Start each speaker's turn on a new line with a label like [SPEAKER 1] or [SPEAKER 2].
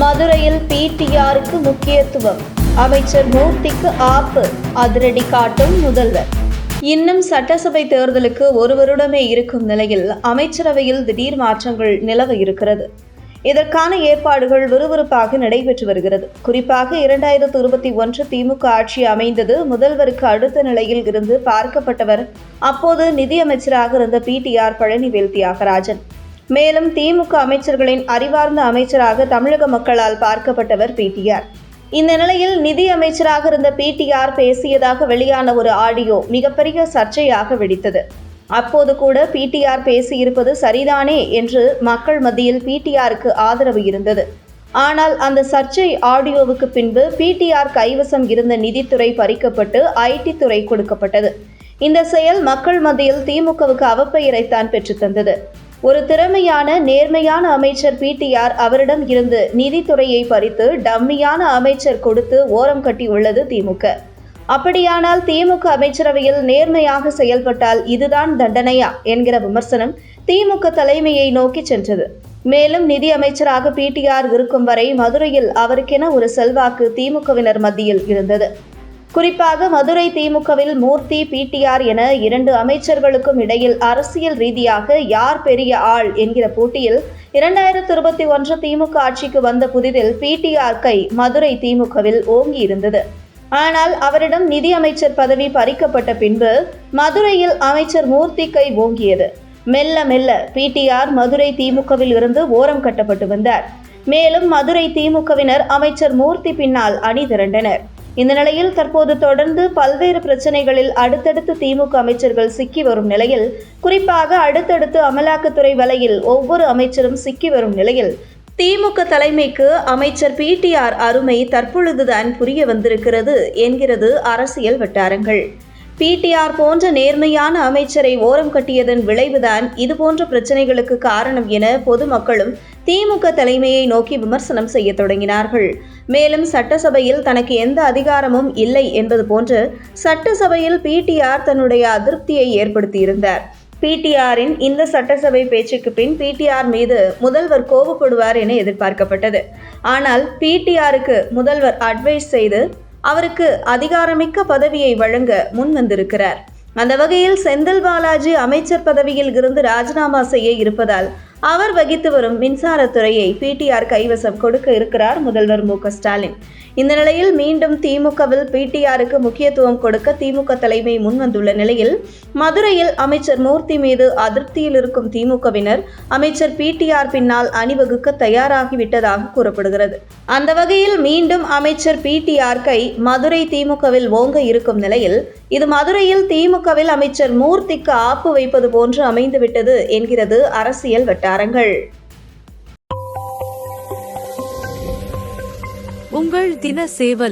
[SPEAKER 1] மதுரையில் பிடிஆருக்கு முக்கியத்துவம். அமைச்சர் மூர்த்திக்கு ஆப்பு அதிரடி காட்டும் முதல்வர். இன்னும் சட்டசபை தேர்தலுக்கு ஒரு வருடமே இருக்கும் நிலையில் அமைச்சரவையில் திடீர் மாற்றங்கள் நிலவ இருக்கிறது. இதற்கான ஏற்பாடுகள் விறுவிறுப்பாக நடைபெற்று வருகிறது. குறிப்பாக இரண்டாயிரத்து இருபத்தி ஒன்று திமுக ஆட்சி அமைந்தது முதல்வருக்கு அடுத்த நிலையில் இருந்து பார்க்கப்பட்டவர் அப்போது நிதியமைச்சராக இருந்த பிடிஆர் பழனிவேல் தியாகராஜன் மேலும் திமுக அமைச்சர்களின் அறிவார்ந்த அமைச்சராக தமிழக மக்களால் பார்க்கப்பட்டவர் பிடிஆர் இந்த நிலையில் நிதி அமைச்சராக இருந்த பிடிஆர் பேசியதாக வெளியான ஒரு ஆடியோ மிகப்பெரிய சர்ச்சையாக வெடித்தது. அப்போது கூட பிடிஆர் பேசியிருப்பது சரிதானே என்று மக்கள் மத்தியில் பிடிஆருக்கு ஆதரவு இருந்தது. ஆனால் அந்த சர்ச்சை ஆடியோவுக்கு பின்பு பிடிஆர் கைவசம் இருந்த நிதித்துறை பறிக்கப்பட்டு ஐடி துறை கொடுக்கப்பட்டது. இந்த செயல் மக்கள் மத்தியில் திமுகவுக்கு அவப்பெயரைத்தான் பெற்றுத்தந்தது ஒரு திறமையான நேர்மையான அமைச்சர் பிடிஆர் அவரிடம் இருந்து நிதித்துறையை பறித்து டம்மியான அமைச்சர் கொடுத்து ஓரம் கட்டியுள்ளது திமுக அப்படியானால் திமுக அமைச்சரவையில் நேர்மையாக செயல்பட்டால் இதுதான் தண்டனையா என்கிற விமர்சனம் திமுக தலைமையை நோக்கி சென்றது. மேலும் நிதி அமைச்சராக பிடிஆர் இருக்கும் வரை மதுரையில் அவருக்கென ஒரு செல்வாக்கு திமுகவினர் மத்தியில் இருந்தது. குறிப்பாக மதுரை திமுகவில் மூர்த்தி பிடிஆர் என இரண்டு அமைச்சர்களுக்கும் இடையில் அரசியல் ரீதியாக யார் பெரிய ஆள் என்கிற போட்டியில் இரண்டாயிரத்தி இருபத்தி ஒன்று திமுக ஆட்சிக்கு வந்த புதிதில் பிடிஆர் கை மதுரை திமுகவில் ஓங்கி இருந்தது ஆனால் அவரிடம் நிதி அமைச்சர் பதவி பறிக்கப்பட்ட பின்பு மதுரையில் அமைச்சர் மூர்த்தி கை ஓங்கியது. மெல்ல மெல்ல பிடிஆர் மதுரை திமுகவில் இருந்து ஓரம் கட்டப்பட்டு வந்தார். மேலும் மதுரை திமுகவினர் அமைச்சர் மூர்த்தி பின்னால் அணி திரண்டனர். இந்த நிலையில் தற்போது தொடர்ந்து பல்வேறு பிரச்சனைகளில் அடுத்தடுத்து திமுக அமைச்சர்கள் சிக்கி வரும் நிலையில் குறிப்பாக அடுத்தடுத்து அமலாக்கத்துறை வலையில் ஒவ்வொரு அமைச்சரும் சிக்கி வரும் நிலையில் திமுக தலைமைக்கு அமைச்சர் பிடிஆர் அருமை தற்பொழுதுதான் புரிய வந்திருக்கிறது என்கிறது அரசியல் வட்டாரங்கள். பிடிஆர் போன்ற நேர்மையான அமைச்சரை ஓரம் கட்டியதன் விளைவுதான் இதுபோன்ற பிரச்சனைகளுக்கு காரணம் என பொதுமக்களும் திமுக தலைமையை நோக்கி விமர்சனம் செய்ய தொடங்கினார்கள். மேலும் சட்டசபையில் தனக்கு எந்த அதிகாரமும் இல்லை என்பது போன்று சட்டசபையில் பிடிஆர் தன்னுடைய அதிருப்தியை ஏற்படுத்தியிருந்தார். பிடிஆரின் இந்த சட்டசபை பேச்சுக்கு பின் பிடிஆர் மீது முதல்வர் கோபப்படுவார் என எதிர்பார்க்கப்பட்டது. ஆனால் பிடிஆருக்கு முதல்வர் அட்வைஸ் செய்து அவருக்கு அதிகாரமிக்க பதவியை வழங்க முன் வந்திருக்கிறார் அந்த வகையில் செந்தில் பாலாஜி அமைச்சர் பதவியில் இருந்து ராஜினாமா செய்ய இருப்பதால் அவர் வகித்து வரும் மின்சாரத்துறையை பிடிஆர் கைவசம் கொடுக்க இருக்கிறார் முதல்வர் மு ஸ்டாலின். இந்த நிலையில் மீண்டும் திமுகவில் பிடிஆருக்கு முக்கியத்துவம் கொடுக்க திமுக தலைமை முன்வந்துள்ள நிலையில் மதுரையில் அமைச்சர் மூர்த்தி மீது அதிருப்தியில் இருக்கும் திமுகவினர் அமைச்சர் பிடிஆர் பின்னால் அணிவகுக்க தயாராகிவிட்டதாக கூறப்படுகிறது. அந்த வகையில் மீண்டும் அமைச்சர் பிடிஆர் கை மதுரை திமுகவில் ஓங்க இருக்கும் நிலையில் இது மதுரையில் திமுகவில் அமைச்சர் மூர்த்திக்கு ஆப்பு வைப்பது போன்று அமைந்துவிட்டது என்கிறது அரசியல் வட்டாரங்கள்.
[SPEAKER 2] உங்கள் தின சேவல்